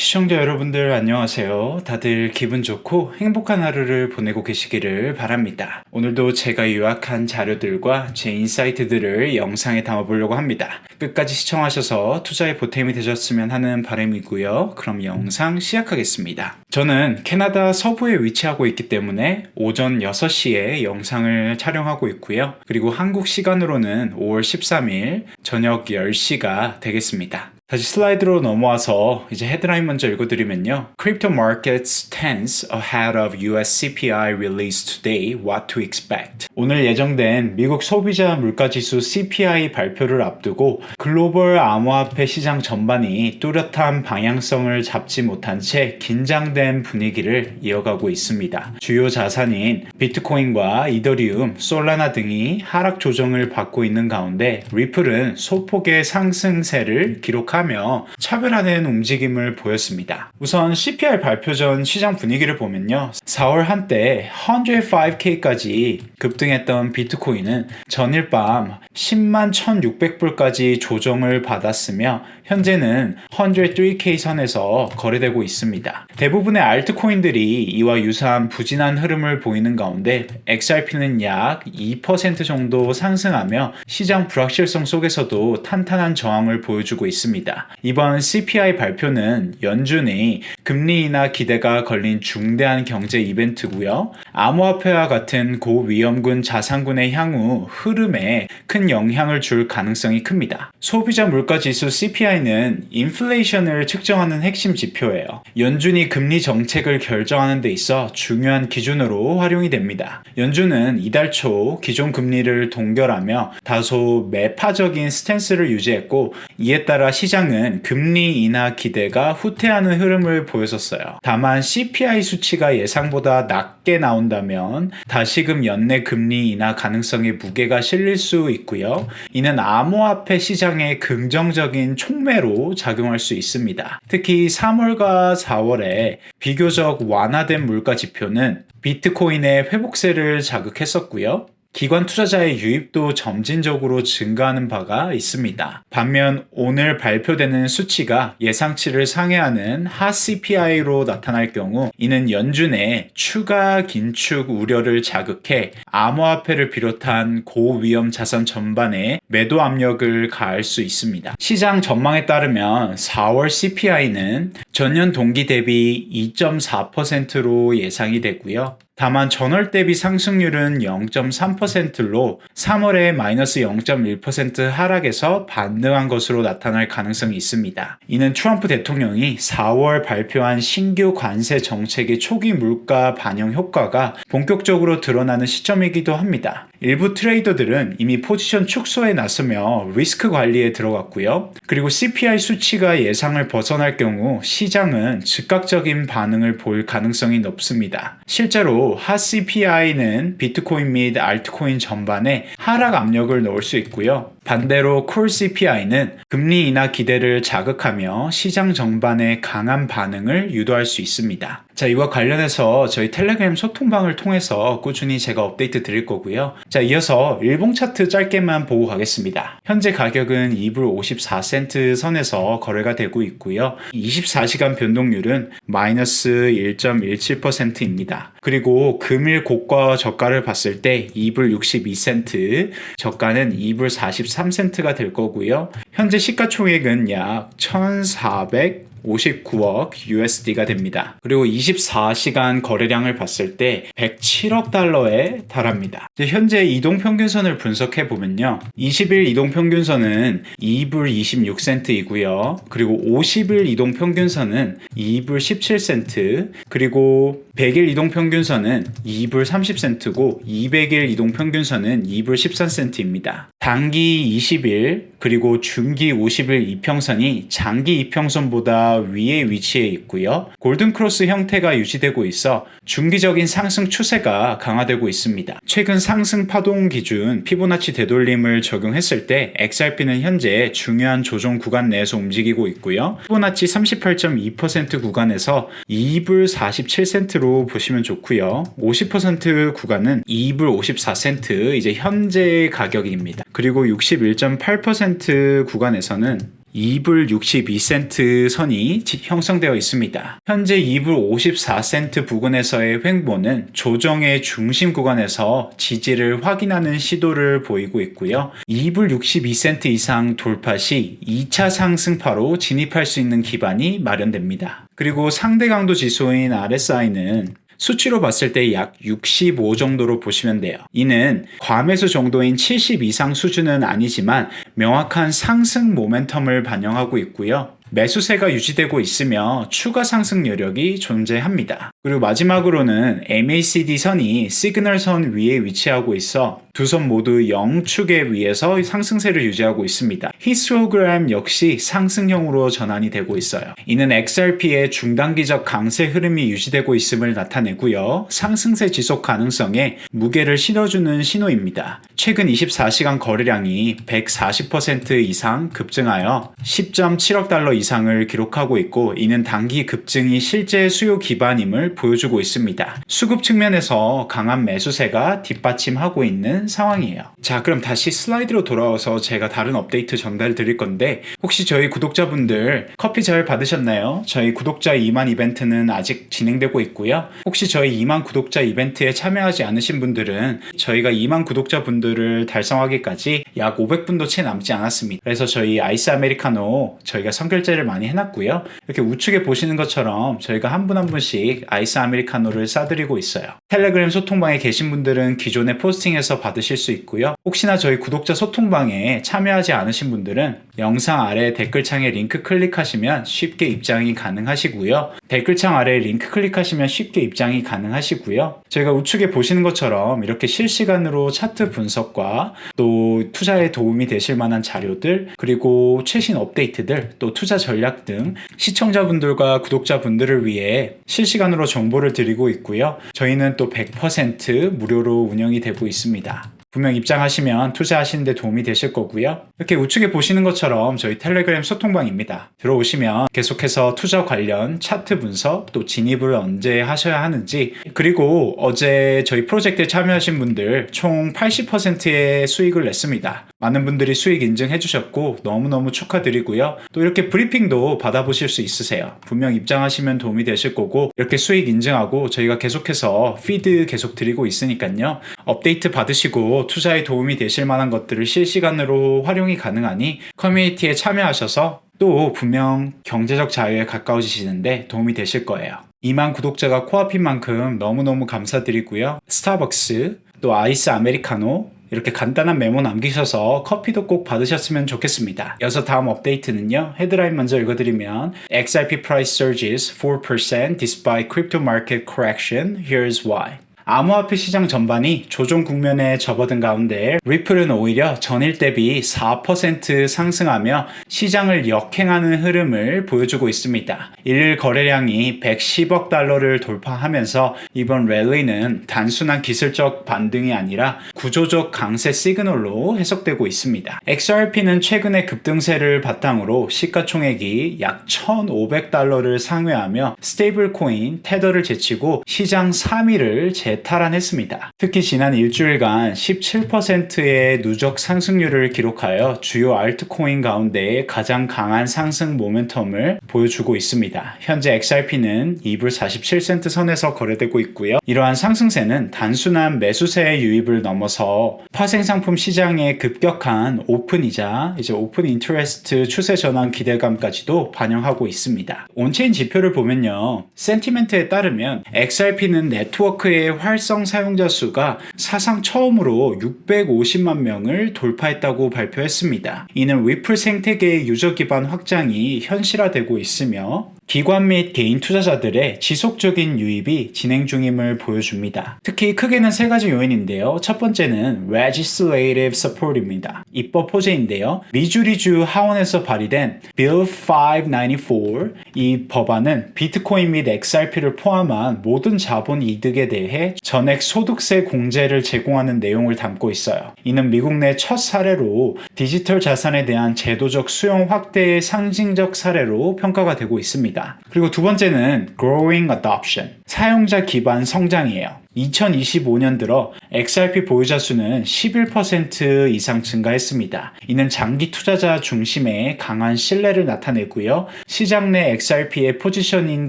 시청자 여러분들 안녕하세요. 다들 기분 좋고 행복한 하루를 보내고 계시기를 바랍니다. 오늘도 제가 요약한 자료들과 제 인사이트들을 영상에 담아보려고 합니다. 끝까지 시청하셔서 투자에 보탬이 되셨으면 하는 바람이고요. 그럼 영상 시작하겠습니다. 저는 캐나다 서부에 위치하고 있기 때문에 오전 6시에 영상을 촬영하고 있고요. 그리고 한국 시간으로는 5월 13일 저녁 10시가 되겠습니다. 다시 슬라이드로 넘어와서 이제 헤드라인 먼저 읽어드리면요. Crypto markets tense ahead of US CPI release today. What to expect? 오늘 예정된 미국 소비자 물가지수 CPI 발표를 앞두고 글로벌 암호화폐 시장 전반이 뚜렷한 방향성을 잡지 못한 채 긴장된 분위기를 이어가고 있습니다. 주요 자산인 비트코인과 이더리움, 솔라나 등이 하락 조정을 받고 있는 가운데 리플은 소폭의 상승세를 기록 하며 차별화된 움직임을 보였습니다. 우선 CPI 발표 전 시장 분위기를 보면요. 4월 한때 105K까지 급등했던 비트코인은 전일 밤 10만 1600불까지 조정을 받았으며 현재는 103K 선에서 거래되고 있습니다. 대부분의 알트코인들이 이와 유사한 부진한 흐름을 보이는 가운데 XRP는 약 2% 정도 상승하며 시장 불확실성 속에서도 탄탄한 저항을 보여주고 있습니다. 이번 CPI 발표는 연준의 금리 인하 기대가 걸린 중대한 경제 이벤트고요. 암호화폐와 같은 고위험군 자산군의 향후 흐름에 큰 영향을 줄 가능성이 큽니다. 소비자 물가 지수 CPI는 인플레이션을 측정하는 핵심 지표예요. 연준이 금리 정책을 결정하는 데 있어 중요한 기준으로 활용이 됩니다. 연준은 이달 초 기존 금리를 동결하며 다소 매파적인 스탠스를 유지했고 이에 따라 시장은 금리 인하 기대가 후퇴하는 흐름을 보였었어요. 다만 CPI 수치가 예상보다 낮게 나온다면 다시금 연내 금리 인하 가능성에 무게가 실릴 수 있고요. 이는 암호화폐 시장의 긍정적인 촉매로 작용할 수 있습니다. 특히 3월과 4월에 비교적 완화된 물가 지표는 비트코인의 회복세를 자극했었고요. 기관 투자자의 유입도 점진적으로 증가하는 바가 있습니다. 반면 오늘 발표되는 수치가 예상치를 상회하는 하 CPI로 나타날 경우 이는 연준의 추가 긴축 우려를 자극해 암호화폐를 비롯한 고위험 자산 전반에 매도 압력을 가할 수 있습니다. 시장 전망에 따르면 4월 CPI는 전년 동기 대비 2.4%로 예상이 되고요. 다만 전월 대비 상승률은 0.3%로 3월에 마이너스 0.1% 하락에서 반등한 것으로 나타날 가능성이 있습니다. 이는 트럼프 대통령이 4월 발표한 신규 관세 정책의 초기 물가 반영 효과가 본격적으로 드러나는 시점이기도 합니다. 일부 트레이더들은 이미 포지션 축소에 나서며 리스크 관리에 들어갔고요. 그리고 CPI 수치가 예상을 벗어날 경우 시 장은 즉각적인 반응을 보일 가능성이 높습니다. 실제로 하 CPI는 비트코인 및 알트코인 전반에 하락 압력을 넣을 수 있고요. 반대로 콜 CPI는 금리 인하 기대를 자극하며 시장 전반에 강한 반응을 유도할 수 있습니다. 자, 이와 관련해서 저희 텔레그램 소통방을 통해서 꾸준히 제가 업데이트 드릴 거고요. 자, 이어서 일봉 차트 짧게만 보고 가겠습니다. 현재 가격은 2불 54센트 선에서 거래가 되고 있고요. 24시간 변동률은 마이너스 1.17%입니다. 그리고 금일 고가 저가를 봤을 때 2불 62센트, 저가는 2불 43 센트가 될 거고요. 현재 시가총액은 약 1,400 59억 USD가 됩니다. 그리고 24시간 거래량을 봤을 때 107억 달러에 달합니다. 현재 이동 평균선을 분석해 보면요. 20일 이동 평균선은 2불 26센트이고요. 그리고 50일 이동 평균선은 2불 17센트, 그리고 100일 이동 평균선은 2불 30센트고 200일 이동 평균선은 2불 13센트입니다. 단기 20일 그리고 중기 50일 이평선이 장기 이평선보다 위에 위치해 있고요. 골든크로스 형태가 유지되고 있어 중기적인 상승 추세가 강화되고 있습니다. 최근 상승 파동 기준 피보나치 되돌림을 적용했을 때 XRP는 현재 중요한 조정 구간 내에서 움직이고 있고요. 피보나치 38.2% 구간에서 2불 47센트로 보시면 좋고요. 50% 구간은 2불 54센트 이제 현재 가격입니다. 그리고 61.8% 구간에서는 2불 62센트 선이 지- 형성되어 있습니다. 현재 2불 54센트 부근에서의 횡보는 조정의 중심 구간에서 지지를 확인하는 시도를 보이고 있고요. 2불 62센트 이상 돌파 시 2차 상승파로 진입할 수 있는 기반이 마련됩니다. 그리고 상대 강도 지수인 RSI는 수치로 봤을 때 약 65 정도로 보시면 돼요. 이는 과매수 정도인 70 이상 수준은 아니지만 명확한 상승 모멘텀을 반영하고 있고요. 매수세가 유지되고 있으며 추가 상승 여력이 존재합니다. 그리고 마지막으로는 MACD 선이 시그널 선 위에 위치하고 있어 두 선 모두 0축에 위에서 상승세를 유지하고 있습니다. 히스토그램 역시 상승형으로 전환이 되고 있어요. 이는 XRP의 중단기적 강세 흐름이 유지되고 있음을 나타내고요. 상승세 지속 가능성에 무게를 실어주는 신호입니다. 최근 24시간 거래량이 140% 이상 급증하여 10.7억 달러 이상을 기록하고 있고 이는 단기 급증이 실제 수요 기반임을 보여주고 있습니다. 수급 측면에서 강한 매수세가 뒷받침하고 있는 상황이에요. 자, 그럼 다시 슬라이드로 돌아와서 제가 다른 업데이트 전달 드릴 건데 혹시 저희 구독자분들 커피 잘 받으셨나요? 저희 구독자 2만 이벤트는 아직 진행되고 있고요. 혹시 저희 2만 구독자 이벤트에 참여하지 않으신 분들은 저희가 2만 구독자분들을 달성하기까지 약 500분도 채 남지 않았습니다. 그래서 저희 아이스 아메리카노 저희가 선결제 를 많이 해놨고요. 이렇게 우측에 보시는 것처럼 저희가 한 분 한 분씩 아이스 아메리카노를 싸드리고 있어요. 텔레그램 소통방에 계신 분들은 기존의 포스팅에서 받으실 수 있고요. 혹시나 저희 구독자 소통방에 참여하지 않으신 분들은 영상 아래 댓글창에 링크 클릭하시면 쉽게 입장이 가능하시고요. 댓글창 아래 링크 클릭하시면 쉽게 입장이 가능하시고요. 저희가 우측에 보시는 것처럼 이렇게 실시간으로 차트 분석과 또 투자에 도움이 되실 만한 자료들 그리고 최신 업데이트들 또 투자 전략 등 시청자분들과 구독자분들을 위해 실시간으로 정보를 드리고 있고요. 저희는 또 100% 무료로 운영이 되고 있습니다. 분명 입장하시면 투자하시는데 도움이 되실 거고요. 이렇게 우측에 보시는 것처럼 저희 텔레그램 소통방입니다. 들어오시면 계속해서 투자 관련 차트 분석 또 진입을 언제 하셔야 하는지 그리고 어제 저희 프로젝트에 참여하신 분들 총 80%의 수익을 냈습니다. 많은 분들이 수익 인증해 주셨고 너무너무 축하드리고요. 또 이렇게 브리핑도 받아보실 수 있으세요. 분명 입장하시면 도움이 되실 거고 이렇게 수익 인증하고 저희가 계속해서 피드 계속 드리고 있으니까요. 업데이트 받으시고 투자에 도움이 되실 만한 것들을 실시간으로 활용이 가능하니 커뮤니티에 참여하셔서 또 분명 경제적 자유에 가까워지시는데 도움이 되실 거예요. 2만 구독자가 코앞인 만큼 너무너무 감사드리고요. 스타벅스, 또 아이스 아메리카노, 이렇게 간단한 메모 남기셔서 커피도 꼭 받으셨으면 좋겠습니다. 이어서 다음 업데이트는요. 헤드라인 먼저 읽어드리면 XRP price surges 4% despite crypto market correction. Here's why. 암호화폐 시장 전반이 조정 국면에 접어든 가운데 리플은 오히려 전일 대비 4% 상승하며 시장을 역행하는 흐름을 보여주고 있습니다. 일일 거래량이 110억 달러를 돌파하면서 이번 랠리는 단순한 기술적 반등이 아니라 구조적 강세 시그널로 해석되고 있습니다. XRP는 최근의 급등세를 바탕으로 시가총액이 약 1,500달러를 상회하며 스테이블 코인 테더를 제치고 시장 3위를 재 탈환했습니다. 특히 지난 일주일간 17%의 누적 상승률을 기록하여 주요 알트코인 가운데 가장 강한 상승 모멘텀을 보여주고 있습니다. 현재 XRP는 2불 47센트 선에서 거래되고 있고요. 이러한 상승세는 단순한 매수세의 유입을 넘어서 파생상품 시장의 급격한 오픈이자 이제 오픈 인터레스트 추세 전환 기대감까지도 반영하고 있습니다. 온체인 지표를 보면요. 센티멘트에 따르면 XRP는 네트워크의 활성 사용자 수가 사상 처음으로 650만 명을 돌파했다고 발표했습니다. 이는 위플 생태계의 유저 기반 확장이 현실화되고 있으며 기관 및 개인 투자자들의 지속적인 유입이 진행 중임을 보여줍니다. 특히 크게는 세 가지 요인인데요. 첫 번째는 Legislative Support입니다. 입법 호재인데요. 미주리주 하원에서 발의된 Bill 594이 법안은 비트코인 및 XRP를 포함한 모든 자본 이득에 대해 전액 소득세 공제를 제공하는 내용을 담고 있어요. 이는 미국 내 첫 사례로 디지털 자산에 대한 제도적 수용 확대의 상징적 사례로 평가가 되고 있습니다. 그리고 두 번째는 growing adoption. 사용자 기반 성장이에요. 2025년 들어 XRP 보유자 수는 11% 이상 증가했습니다. 이는 장기 투자자 중심의 강한 신뢰를 나타내고요. 시장 내 XRP의 포지셔닝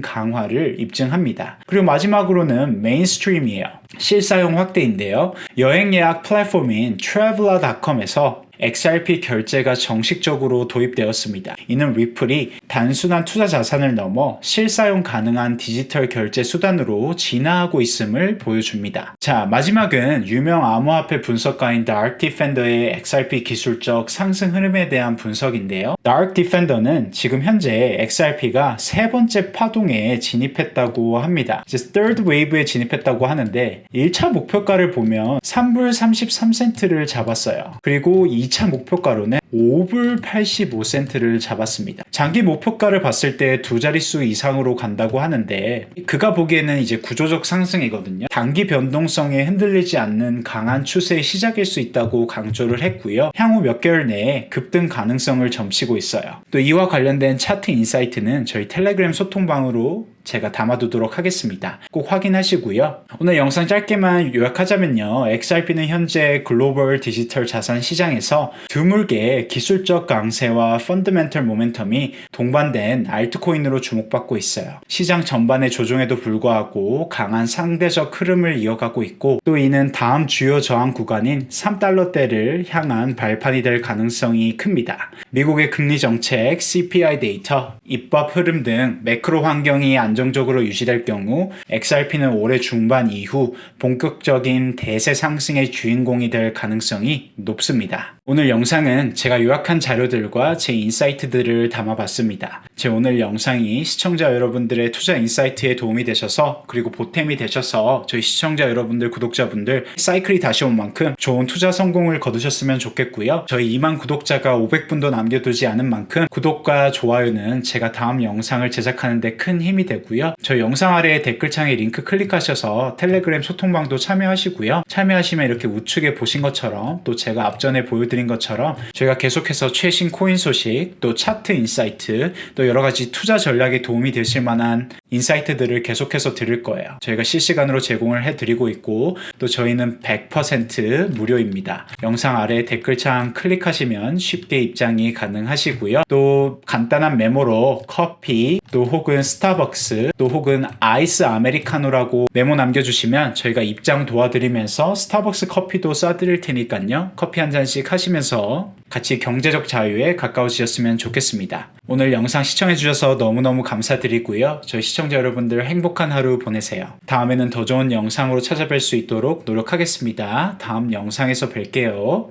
강화를 입증합니다. 그리고 마지막으로는 메인스트림이에요. 실사용 확대인데요. 여행 예약 플랫폼인 traveler.com에서 XRP 결제가 정식적으로 도입되었습니다. 이는 리플이 단순한 투자 자산을 넘어 실사용 가능한 디지털 결제 수단으로 진화하고 있음을 보여줍니다. 자, 마지막은 유명 암호화폐 분석가인 Dark Defender의 XRP 기술적 상승 흐름에 대한 분석인데요. Dark Defender는 지금 현재 XRP가 세 번째 파동에 진입했다고 합니다. 이제 third wave에 진입했다고 하는데 1차 목표가를 보면 3불 33센트를 잡았어요. 그리고 2차 목표가로는 5불 85센트를 잡았습니다. 장기 목표가를 봤을 때 두 자릿수 이상으로 간다고 하는데 그가 보기에는 이제 구조적 상승이거든요. 단기 변동성에 흔들리지 않는 강한 추세의 시작일 수 있다고 강조를 했고요. 향후 몇 개월 내에 급등 가능성을 점치고 있어요. 또 이와 관련된 차트 인사이트는 저희 텔레그램 소통방으로 제가 담아두도록 하겠습니다. 꼭 확인하시고요. 오늘 영상 짧게만 요약하자면요. XRP는 현재 글로벌 디지털 자산 시장에서 드물게 기술적 강세와 펀더멘털 모멘텀이 동반된 알트코인으로 주목받고 있어요. 시장 전반의 조정에도 불구하고 강한 상대적 흐름을 이어가고 있고 또 이는 다음 주요 저항 구간인 3달러대를 향한 발판이 될 가능성이 큽니다. 미국의 금리 정책, CPI 데이터, 입법 흐름 등 매크로 환경이 안 정적으로 유지될 경우 XRP는 올해 중반 이후 본격적인 대세 상승의 주인공이 될 가능성이 높습니다. 오늘 영상은 제가 요약한 자료들과 제 인사이트들을 담아봤습니다. 제 오늘 영상이 시청자 여러분들의 투자 인사이트에 도움이 되셔서 그리고 보탬이 되셔서 저희 시청자 여러분들, 구독자분들 사이클이 다시 온 만큼 좋은 투자 성공을 거두셨으면 좋겠고요. 저희 2만 구독자가 500분도 남겨두지 않은 만큼 구독과 좋아요는 제가 다음 영상을 제작하는데 큰 힘이 되고요. 저희 영상 아래 댓글창에 링크 클릭하셔서 텔레그램 소통방도 참여하시고요. 참여하시면 이렇게 우측에 보신 것처럼 또 제가 앞전에 보여드린 것처럼 저희가 계속해서 최신 코인 소식 또 차트 인사이트 또 여러 가지 투자 전략에 도움이 되실 만한 인사이트들을 계속해서 드릴 거예요. 저희가 실시간으로 제공을 해드리고 있고 또 저희는 100% 무료입니다. 영상 아래 댓글창 클릭하시면 쉽게 입장이 가능하시고요. 또 간단한 메모로 커피 또 혹은 스타벅스 또 혹은 아이스 아메리카노라고 메모 남겨주시면 저희가 입장 도와드리면서 스타벅스 커피도 쏴드릴 테니까요. 커피 한 잔씩 하시면서 같이 경제적 자유에 가까워지셨으면 좋겠습니다. 오늘 영상 시청해주셔서 너무너무 감사드리고요. 저희 시청자 여러분들 행복한 하루 보내세요. 다음에는 더 좋은 영상으로 찾아뵐 수 있도록 노력하겠습니다. 다음 영상에서 뵐게요.